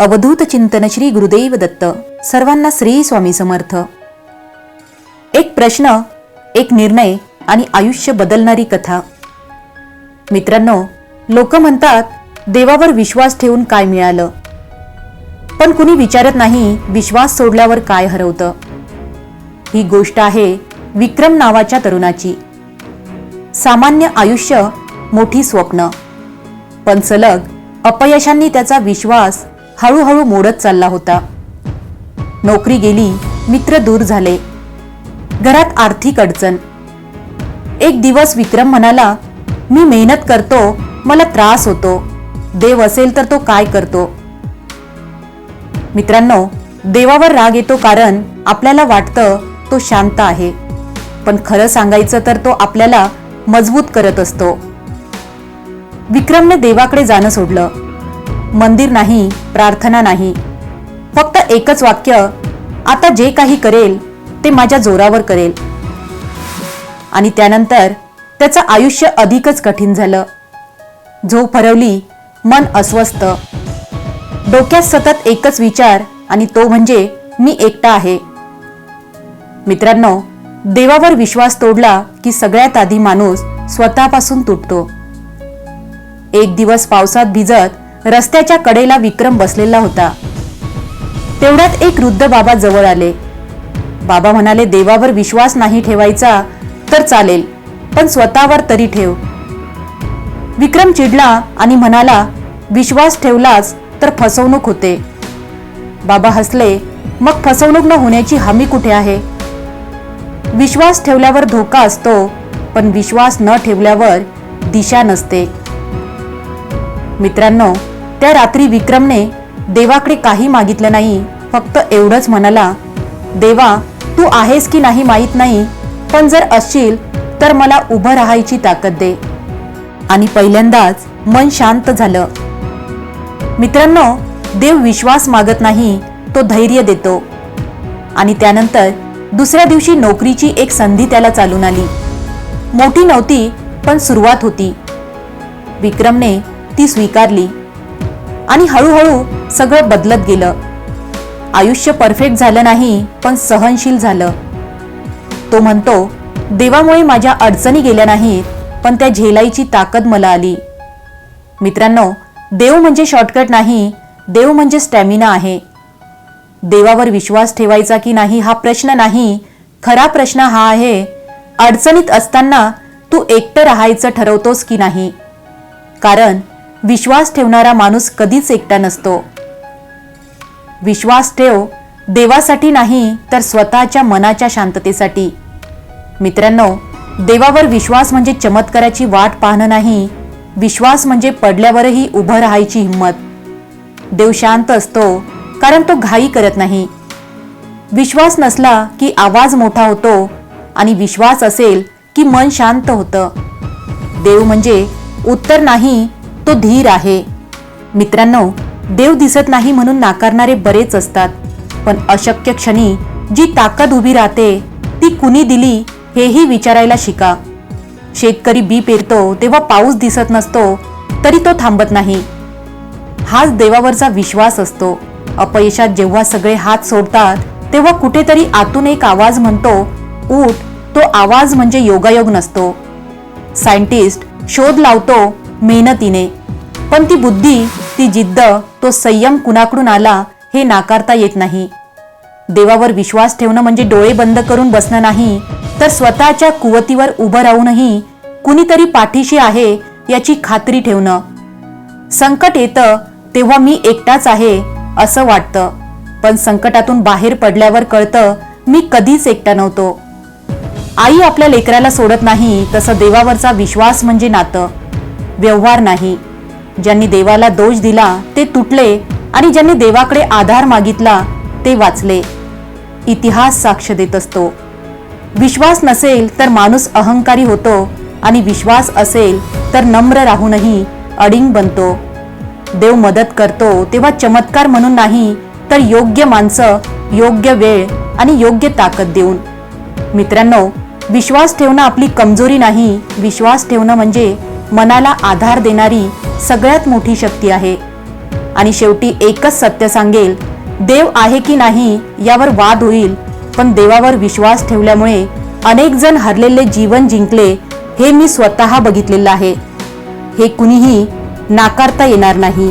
अवधूत चिंतन श्री गुरुदेव दत्त. सर्वांना श्री स्वामी समर्थ. एक प्रश्न एक निर्णय आणि आयुष्य बदलणारी कथा. मित्रांनो लोक म्हणतात देवावर विश्वास ठेवून काय मिळालं? पण कुणी विचारत नाही विश्वास सोडल्यावर काय हरवतं? ही गोष्ट आहे विक्रम नावाच्या तरुणाची. सामान्य आयुष्य मोठी स्वप्न. पण सलग अपयशांनी त्याचा विश्वास हळूहळू मोडत चालला होता. नोकरी गेली मित्र दूर झाले. घरात आर्थिक अडचण. एक दिवस विक्रम म्हणाला मी मेहनत करतो मला त्रास होतो. देव असेल तर तो काय करतो? मित्रांनो देवावर राग येतो कारण आपल्याला वाटतं तो शांत आहे. पण खरं सांगायचं तर तो आपल्याला मजबूत करत असतो. विक्रमने देवाकडे जाणं सोडलं. मंदिर नाही प्रार्थना नाही. फक्त एकच वाक्य आता जे काही करेल ते माझ्या जोरावर करेल. आणि त्यानंतर त्याचं आयुष्य अधिकच कठीण झालं. झोप हरवली मन अस्वस्थ. डोक्यात सतत एकच विचार आणि तो म्हणजे मी एकटा आहे. मित्रांनो देवावर विश्वास तोडला की सगळ्यात आधी माणूस स्वतःपासून तुटतो. एक दिवस पावसात भिजत रस्त्याच्या कडेला विक्रम बसलेला होता. तेवढ्यात एक वृद्ध बाबा जवळ आले. बाबा म्हणाले देवावर विश्वास नाही ठेवायचा तर चालेल पण स्वतःवर तरी ठेव. विक्रम चिडला आणि म्हणाला विश्वास ठेवलास तर फसवणूक होते. बाबा हसले मग फसवणूक न होण्याची हमी कुठे आहे? विश्वास ठेवल्यावर धोका असतो पण विश्वास न ठेवल्यावर दिशा नसते. मित्रांनो त्या रात्री विक्रमने देवाकडे काही मागितलं नाही फक्त एवढंच म्हणाला देवा तू आहेस की नाही माहीत नाही पण जर असशील तर मला उभं राहायची ताकद दे. आणि पहिल्यांदाच मन शांत झालं. मित्रांनो देव विश्वास मागत नाही तो धैर्य देतो. आणि त्यानंतर दुसऱ्या दिवशी नोकरीची एक संधी त्याला चालून आली. मोठी नव्हती पण सुरुवात होती. विक्रमने ती स्वीकारली. आणि हळूहळू सगळं बदलत गेलं. आयुष्य परफेक्ट झालं नाही पण सहनशील झालं. तो म्हणतो देवामुळे माझ्या अडचणी गेल्या नाहीत पण त्या झेलाईची ताकद मला आली. मित्रांनो देव म्हणजे शॉर्टकट नाही देव म्हणजे स्टॅमिना आहे. देवावर विश्वास ठेवायचा की नाही हा प्रश्न नाही खरा प्रश्न हा आहे अडचणीत असताना तू एकटं राहायचं ठरवतोस की नाही? कारण विश्वास ठेवणारा माणूस कधीच एकटा नसतो. विश्वास ठेव देवासाठी नाही तर स्वतःच्या मनाच्या शांततेसाठी. मित्रांनो देवावर विश्वास म्हणजे चमत्काराची वाट पाहणं नाही विश्वास म्हणजे पडल्यावरही उभं राहायची हिंमत. देव शांत असतो कारण तो घाई करत नाही. विश्वास नसला की आवाज मोठा होतो आणि विश्वास असेल की मन शांत होतं. देव म्हणजे उत्तर नाही तो धीर आहे. मित्रांनो देव दिसत नाही म्हणून नाकारणारे बरेच असतात पण अशक्य क्षणी जी ताकद उभी राहते ती कुणी दिली हेही विचारायला शिका. शेतकरी बी पेरतो तेव्हा पाऊस दिसत नसतो तरी तो थांबत नाही. हाच देवावरचा विश्वास असतो. अपयशात जेव्हा सगळे हात सोडतात तेव्हा कुठेतरी आतून एक आवाज म्हणतो उठ. तो आवाज म्हणजे योगायोग नसतो. सायंटिस्ट शोध लावतो मेहनतीने. पण ती बुद्धी ती जिद्द तो संयम कुणाकडून आला हे नाकारता येत नाही. देवावर विश्वास ठेवणं म्हणजे डोळे बंद करून बसणं नाही तर स्वतःच्या कुवतीवर उभं राहूनही कुणीतरी पाठीशी आहे याची खात्री ठेवणं. संकट येतं तेव्हा मी एकटाच आहे असं वाटतं. पण संकटातून बाहेर पडल्यावर कळतं मी कधीच एकटा नव्हतो. आई आपल्या लेकराला सोडत नाही तसं देवावरचा विश्वास म्हणजे नातं. व्यवहार नाही. ज्यांनी देवाला दोष दिला ते तुटले आणि ज्यांनी देवाकडे आधार मागितला ते वाचले. इतिहास साक्ष देत असतो. विश्वास नसेल तर माणूस अहंकारी होतो आणि विश्वास असेल तर नम्र राहूनही अडिंग बनतो. देव मदत करतो तेव्हा चमत्कार म्हणून नाही तर योग्य माणसं योग्य वेळ आणि योग्य ताकद देऊन. मित्रांनो विश्वास ठेवणं आपली कमजोरी नाही विश्वास ठेवणं म्हणजे मनाला आधार देणारी सगळ्यात मोठी शक्ती आहे. आणि शेवटी एकच सत्य सांगेल देव आहे की नाही यावर वाद होईल पण देवावर विश्वास ठेवल्यामुळे अनेक जण हरलेले जीवन जिंकले हे मी स्वतः बघितलेलं आहे. हे कुणीही नाकारता येणार नाही.